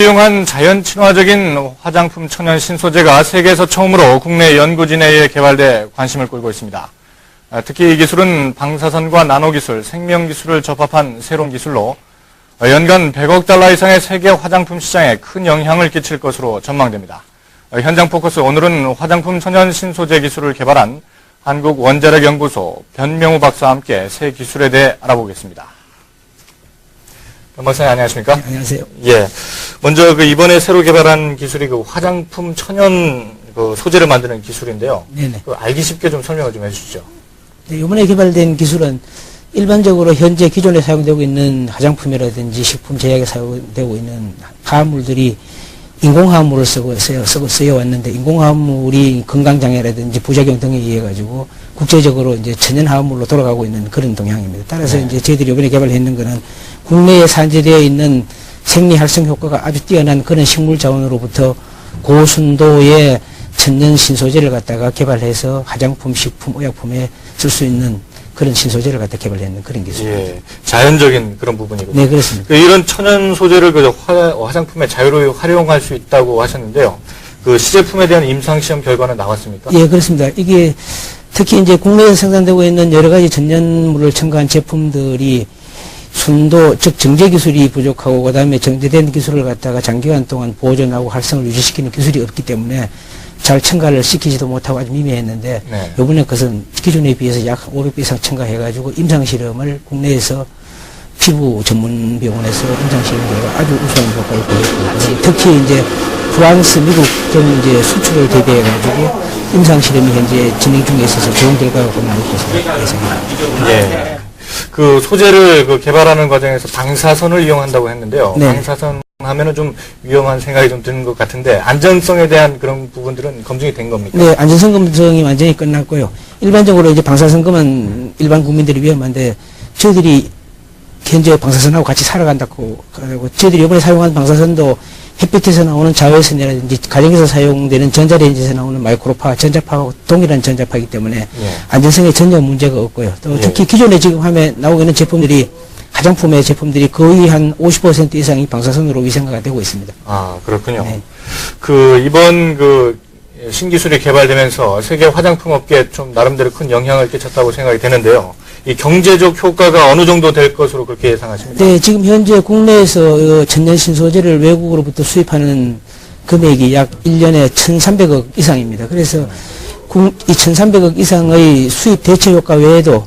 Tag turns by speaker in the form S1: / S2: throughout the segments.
S1: 유용한 자연 친화적인 화장품 천연 신소재가 세계에서 처음으로 국내 연구진에 의해 개발돼 관심을 끌고 있습니다. 아, 특히 이 기술은 방사선과 나노기술, 생명기술을 접합한 새로운 기술로 연간 100억 달러 이상의 세계 화장품 시장에 큰 영향을 끼칠 것으로 전망됩니다. 어, 현장 포커스 오늘은 화장품 천연 신소재 기술을 개발한 한국원자력연구소 변명우 박사와 함께 새 기술에 대해 알아보겠습니다. 변 박사님 안녕하십니까?
S2: 네, 안녕하세요.
S1: 예. 먼저 그 이번에 새로 개발한 기술이 그 화장품 천연 그 소재를 만드는 기술인데요.
S2: 네네.
S1: 그 알기 쉽게 좀 설명을 좀 해주시죠.
S2: 네, 이번에 개발된 기술은 일반적으로 현재 기존에 사용되고 있는 화장품이라든지 식품 제약에 사용되고 있는 화합물들이 인공화합물을 쓰고 쓰여, 쓰고 쓰여 왔는데 인공화합물이 건강장애라든지 부작용 등에 의해 가지고 국제적으로 이제 천연화합물로 돌아가고 있는 그런 동향입니다. 따라서
S1: 네.
S2: 이제 저희들이 이번에 개발했는 거는 국내에 산재되어 있는 생리 활성 효과가 아주 뛰어난 그런 식물 자원으로부터 고순도의 천연 신소재를 갖다가 개발해서 화장품, 식품, 의약품에 쓸 수 있는 그런 신소재를 갖다 개발했는 그런 기술입니다.
S1: 예. 자연적인 그런 부분이거든요.
S2: 네, 그렇습니다.
S1: 그 이런 천연 소재를 그 화, 화장품에 자유로이 활용할 수 있다고 하셨는데요. 그 시제품에 대한 임상시험 결과는 나왔습니까?
S2: 예, 그렇습니다. 이게 특히 이제 국내에서 생산되고 있는 여러 가지 전년물을 첨가한 제품들이 순도, 즉 정제 기술이 부족하고 그다음에 정제된 기술을 갖다가 장기간 동안 보존하고 활성을 유지시키는 기술이 없기 때문에 잘 첨가를 시키지도 못하고 아주 미미했는데
S1: 네.
S2: 이번에 그것은 기존에 비해서 약 500배 이상 첨가해가지고 임상 실험을 국내에서 피부 전문 병원에서 임상 실험 결과 아주 우수한 효과를 보였고 특히 이제 프랑스, 미국 등 이제 수출을 대비해 가지고 임상 실험이 현재 진행 중에 있어서 좋은 결과가 보면 것으로 예상합니다.
S1: 예. 그 소재를 그 개발하는 과정에서 방사선을 이용한다고 했는데요.
S2: 네.
S1: 방사선 하면은 좀 위험한 생각이 좀 드는 것 같은데 안전성에 대한 그런 부분들은 검증이 된 겁니까?
S2: 네, 안전성 검증이 완전히 끝났고요. 일반적으로 이제 방사선금은 일반 국민들이 위험한데 저희들이 현재 방사선하고 같이 살아간다고 저희들이 이번에 사용한 방사선도 햇빛에서 나오는 자외선이라든지 가정에서 사용되는 전자레인지에서 나오는 마이크로파, 전자파하고 동일한 전자파이기 때문에
S1: 예.
S2: 안전성에 전혀 문제가 없고요. 또
S1: 예.
S2: 특히 기존에 지금 화면에 나오고 있는 제품들이 화장품의 제품들이 거의 한 50% 이상이 방사선으로 위생화가 되고 있습니다.
S1: 아, 그렇군요.
S2: 네.
S1: 그 이번 그 신기술이 개발되면서 세계 화장품 업계에 좀 나름대로 큰 영향을 끼쳤다고 생각이 되는데요. 이 경제적 효과가 어느 정도 될 것으로 그렇게 예상하십니까?
S2: 네, 지금 현재 국내에서 어, 천연 신소재를 외국으로부터 수입하는 금액이 약 1년에 1,300억 이상입니다. 그래서 국- 이 1,300억 이상의 수입 대체 효과 외에도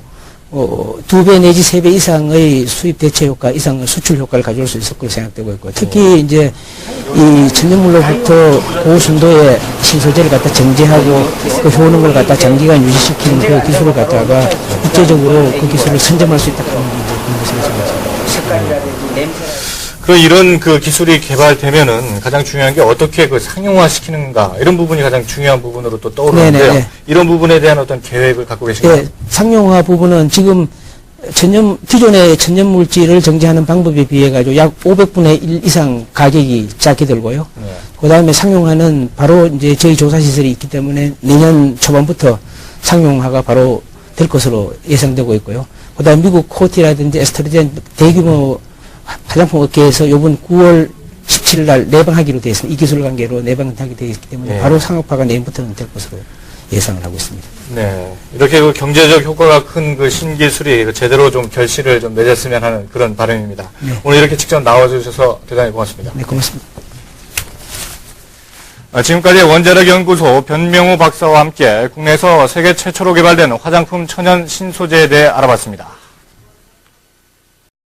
S2: 어, 두배 내지 세 배 이상의 수입 대체 효과 이상의 수출 효과를 가져올 수 있을 것으로 생각되고 있고 특히 이제 이 천연물로부터 고순도의 신소재를 갖다 정제하고 그 효능을 갖다 장기간 유지시키는 그 기술을 갖다가 국제적으로 그 기술을 선점할 수 있다 하는 게 이제 그런 것을 생각합니다.
S1: 그 이런 그 기술이 개발되면은 가장 중요한 게 어떻게 그 상용화 시키는가 이런 부분이 가장 중요한 부분으로 또 떠오르는데요.
S2: 네네, 네.
S1: 이런 부분에 대한 어떤 계획을 갖고 계신가요?
S2: 예, 상용화 부분은 지금 천연, 기존의 천연 물질을 정제하는 방법에 비해 가지고 약 500분의 1 이상 가격이 작게 들고요.
S1: 네.
S2: 그 다음에 상용화는 바로 이제 저희 조사 시설이 있기 때문에 내년 초반부터 상용화가 바로 될 것으로 예상되고 있고요. 그 다음 미국 코티라든지 에스트로젠 대규모 화장품 업계에서 이번 9월 17일 날 내방하기로 되어 있습니다. 이 기술 관계로 내방하게 되어 있기 때문에
S1: 네.
S2: 바로 상업화가 내년부터는 될 것으로 예상을 하고 있습니다.
S1: 네. 이렇게 그 경제적 효과가 큰 그 신기술이 그 제대로 좀 결실을 좀 맺었으면 하는 그런 바람입니다.
S2: 네.
S1: 오늘 이렇게 직접 나와주셔서 대단히 고맙습니다.
S2: 네, 고맙습니다.
S1: 아, 지금까지 원자력 연구소 변명호 박사와 함께 국내에서 세계 최초로 개발된 화장품 천연 신소재에 대해 알아봤습니다.